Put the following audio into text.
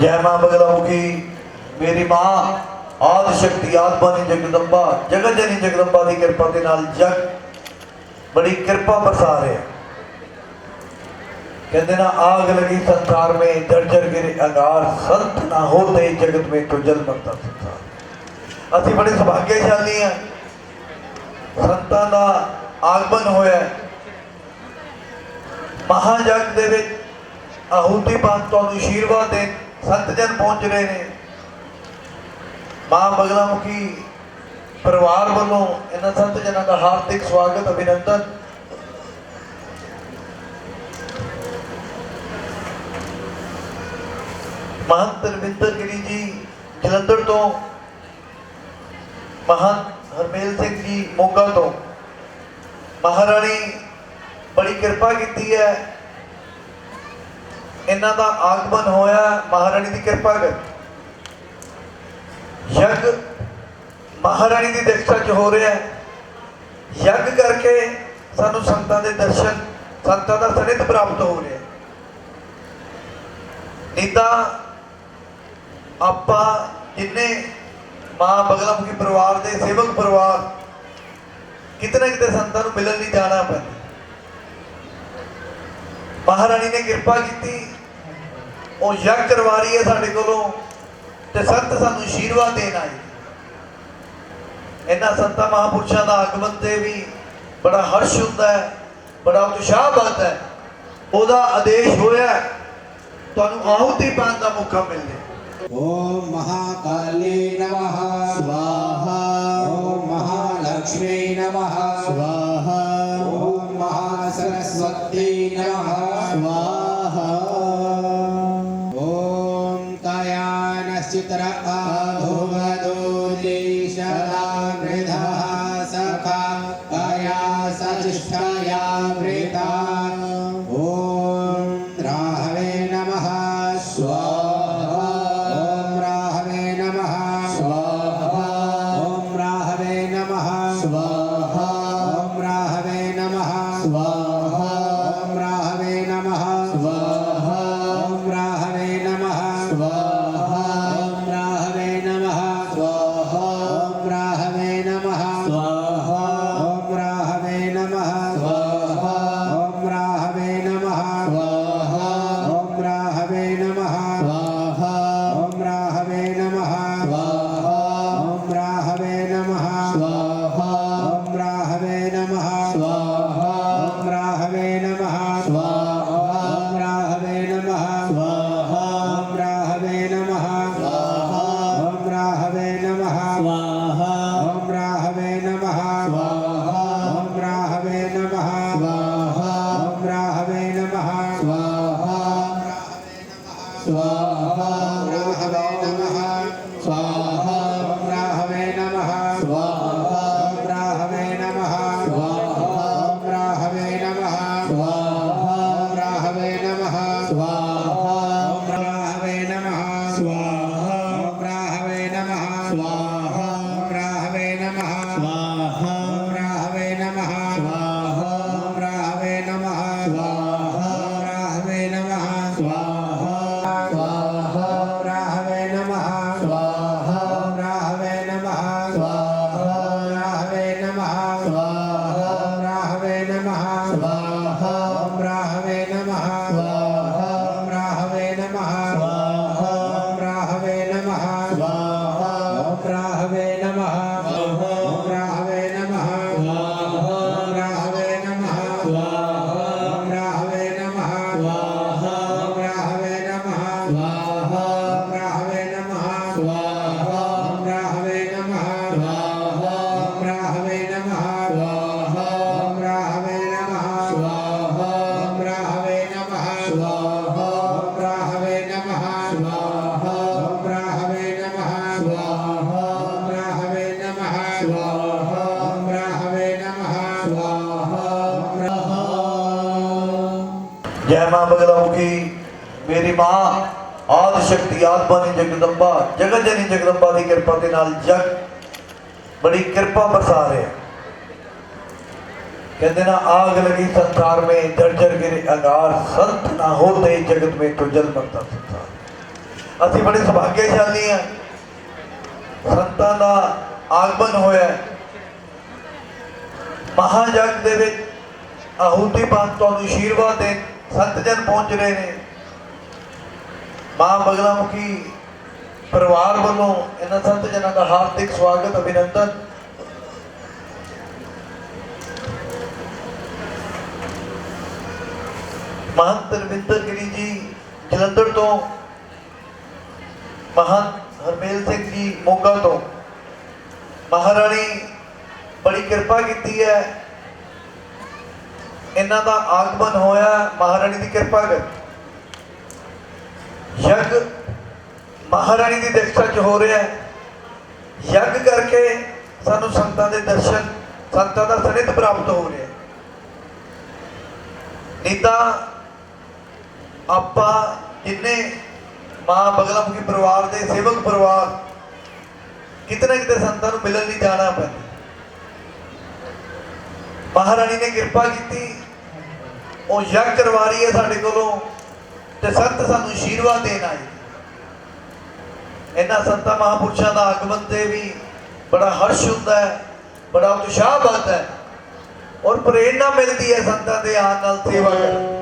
ਜੈ ਮਾਂ ਬਗਲਾਮੁਖੀ ਮੇਰੀ ਮਾਂ ਆਦ ਸ਼ਕਤੀ ਆਤਮਾਨੀ ਜਗਦੰਬਾ ਜਗਤ ਜਨੀ ਜਗਦੰਬਾ ਦੀ ਕਿਰਪਾ ਦੇ ਨਾਲ ਜਗ ਬੜੀ ਕਿਰਪਾ ਬਰਸਾ ਰਿਹਾ कहते ना आग लगी संसार में जर्जर गिरे अंगार संत ना होते जगत में तो जल मरता संसार ਅਸੀਂ ਬੜੇ ਸੁਭਾਗਿਆਸ਼ਾਲੀ ਆ ਸੰਤਾਂ ਦਾ ਆਗਮਨ ਹੋਇਆ ਹੈ। ਮਹਾਜਗ ਦੇ ਵਿੱਚ ਆਹੂਤੀ ਪਾਣ ਤੁਹਾਨੂੰ ਅਸ਼ੀਰਵਾਦ ਦੇ ਸੰਤ ਜਨ ਪਹੁੰਚ ਰਹੇ ਨੇ। ਮਾਂ ਬਗਲਾ ਮੁਖੀ ਪਰਿਵਾਰ ਵੱਲੋਂ ਇਹਨਾਂ ਸੰਤ ਜਨਾਂ ਦਾ ਹਾਰਦਿਕ ਸਵਾਗਤ, ਅਭਿਨੰਦਨ। ਮਹੰਤ ਰਵਿੰਦਰ ਗਿਰੀ ਜੀ ਜਲੰਧਰ ਤੋਂ, ਮਹੰਤ ਹਰਮੇਲ ਸਿੰਘ ਜੀ ਮੋਗਾ ਤੋਂ। ਮਹਾਰਾਣੀ ਬੜੀ ਕਿਰਪਾ ਕੀਤੀ ਹੈ। ਇਹਨਾਂ ਦਾ ਆਗਮਨ ਹੋਇਆ ਮਹਾਰਾਣੀ ਦੀ ਕਿਰਪਾ ਕਰ ਯਗ ਮਹਾਰਾਣੀ ਦੀ ਦੀਕਸ਼ਾ ਚ ਹੋ ਰਿਹਾ ਹੈ। ਯਗ ਕਰਕੇ ਸਾਨੂੰ ਸੰਤਾਂ ਦੇ ਦਰਸ਼ਨ, ਸੰਤਾਂ ਦਾ ਸਨਿਧ ਪ੍ਰਾਪਤ ਹੋ ਰਿਹਾ ਹੈ। ਆਪਾਂ ਜਿੰਨੇ ਮਾਂ ਬਗਲਾਮੁਖੀ ਪਰਿਵਾਰ ਦੇ ਸੇਵਕ ਪਰਿਵਾਰ ਕਿਤੇ ਨਾ ਕਿਤੇ ਸੰਤਾਂ ਨੂੰ ਮਿਲਣ ਲਈ ਜਾਣਾ ਪੈਂਦਾ। ਮਹਾਰਾਣੀ ਨੇ ਕਿਰਪਾ ਕੀਤੀ। ਉਹ ਯੱਗ ਕਰਵਾ ਰਹੀ ਹੈ ਸਾਡੇ ਕੋਲੋਂ ਤੇ ਸੰਤ ਸਾਨੂੰ ਆਸ਼ੀਰਵਾਦ ਦੇਣ ਆਏ। ਇਹਨਾਂ ਸੰਤਾਂ ਮਹਾਪੁਰਸ਼ਾਂ ਦਾ ਆਗਮਨ ਤੇ ਵੀ ਬੜਾ ਹਰਸ਼ ਹੁੰਦਾ ਹੈ, ਬੜਾ ਉਤਸ਼ਾਹ ਬਣਦਾ ਹੈ। ਉਹਦਾ ਆਦੇਸ਼ ਹੋਇਆ ਤੁਹਾਨੂੰ ਆਹੁਤੀ ਪਾਣ ਦਾ ਮੌਕਾ ਮਿਲੇ ਓਮ ਮਹਾਕਾਲੇ ਨਮਾ कायानश्चित्र आभुवदोदिशदा वृधः सखा कया सचिष्ठया वृता ॐ राहवे नमः स्वाहा ॐ राहवे नमः स्वाहा ॐ राहवे नमः स्वाहा ॐ राहवे नमः स्वाहा ਜੈ ਮਾਂ ਬਗਲਾਮੁਖੀ ਮੇਰੀ ਮਾਂ, ਆਦ ਸ਼ਕਤੀ, ਆਤਮਾ ਦੀ ਜਗਦੰਬਾ, ਜਗਤ ਜਨੀ ਜਗਦੰਬਾ ਦੀ ਕਿਰਪਾ ਦੇ ਨਾਲ ਜਗ ਬੜੀ ਕਿਰਪਾ ਬਰਸਾ ਹੈ। ਕਹਿੰਦੇ ਨਾ, ਆਗ ਲਗੀ ਸੰਸਾਰ ਮੇ, ਜਰਜਰ ਗਿਰੇ ਅੰਗਾਰ, ਸੰਤ ਨਾ ਹੋਤੇ ਜਗਤ ਮੇ ਤੋ ਜਲ ਮਰਦਾ ਸੰਸਾਰ ਅਸੀਂ ਬੜੇ ਸੁਭਾਗਿਆਸ਼ਾਲੀ ਆ ਸੰਤਾਂ ਦਾ ਆਗਮਨ ਹੋਇਆ ਮਹਾਜਗ ਦੇ ਵਿੱਚ ਆਹੂਤੀ ਬਾਤ ਤੁਹਾਨੂੰ ਅਸ਼ੀਰਵਾਦ ਦੇ ਸੰਤਜਨ ਪਹੁੰਚ ਰਹੇ ਨੇ। ਮਾਂ ਬਗਲਾ ਮੁਖੀ ਪਰਿਵਾਰ ਵੱਲੋਂ ਇਹਨਾਂ ਸੰਤ ਜਨਾਂ ਦਾ ਹਾਰਦਿਕ ਸਵਾਗਤ, ਅਭਿਨੰਦਨ। ਮਹੰਤ ਰਵਿੰਦਰ ਗਿਰੀ ਜੀ ਜਲੰਧਰ ਤੋਂ, ਮਹੰਤ ਹਰਮੇਲ ਸਿੰਘ ਜੀ ਮੋਗਾ ਤੋਂ। ਮਹਾਰਾਣੀ ਬੜੀ ਕਿਰਪਾ ਕੀਤੀ ਹੈ। ਇਹਨਾਂ ਦਾ ਆਗਮਨ ਹੋਇਆ ਮਹਾਰਾਣੀ ਦੀ ਕਿਰਪਾ ਕਰ ਯੱਗ ਮਹਾਰਾਣੀ ਦੀ ਦਿਕਸ਼ਾ ਚ ਹੋ ਰਿਹਾ ਹੈ। ਯੱਗ ਕਰਕੇ ਸਾਨੂੰ ਸੰਤਾਂ ਦੇ ਦਰਸ਼ਨ, ਸੰਤਾਂ ਦਾ ਸਨਿਧ ਪ੍ਰਾਪਤ ਹੋ ਰਿਹਾ ਹੈ। ਨਹੀਂ ਤਾਂ ਆਪਾਂ ਜਿੰਨੇ ਮਾਂ ਬਗਲਾਮੁਖੀ ਪਰਿਵਾਰ ਦੇ ਸੇਵਕ ਪਰਿਵਾਰ ਕਿਤੇ ਨਾ ਕਿਤੇ ਸੰਤਾਂ ਨੂੰ ਮਿਲਣ ਲਈ ਜਾਣਾ ਪੈਂਦਾ। ਮਹਾਰਾਣੀ ਨੇ ਕਿਰਪਾ ਕੀਤੀ। ਉਹ ਯੱਗ ਕਰਵਾ ਰਹੀ ਹੈ ਸਾਡੇ ਕੋਲੋਂ ਤੇ ਸੰਤ ਸਾਨੂੰ ਅਸ਼ੀਰਵਾਦ ਦੇਣ ਆਏ। ਇਹਨਾਂ ਸੰਤਾਂ ਮਹਾਪੁਰਸ਼ਾਂ ਦਾ ਆਗਮਨ ਤੇ ਵੀ ਬੜਾ ਹਰਸ਼ ਹੁੰਦਾ ਹੈ, ਬੜਾ ਉਤਸ਼ਾਹ ਵੱਧਦਾ ਹੈ। ਔਰ ਪ੍ਰੇਰਣਾ ਮਿਲਦੀ ਹੈ ਸੰਤਾਂ ਦੇ ਆਉਣ ਨਾਲ ਸੇਵਾ ਕਰਨ।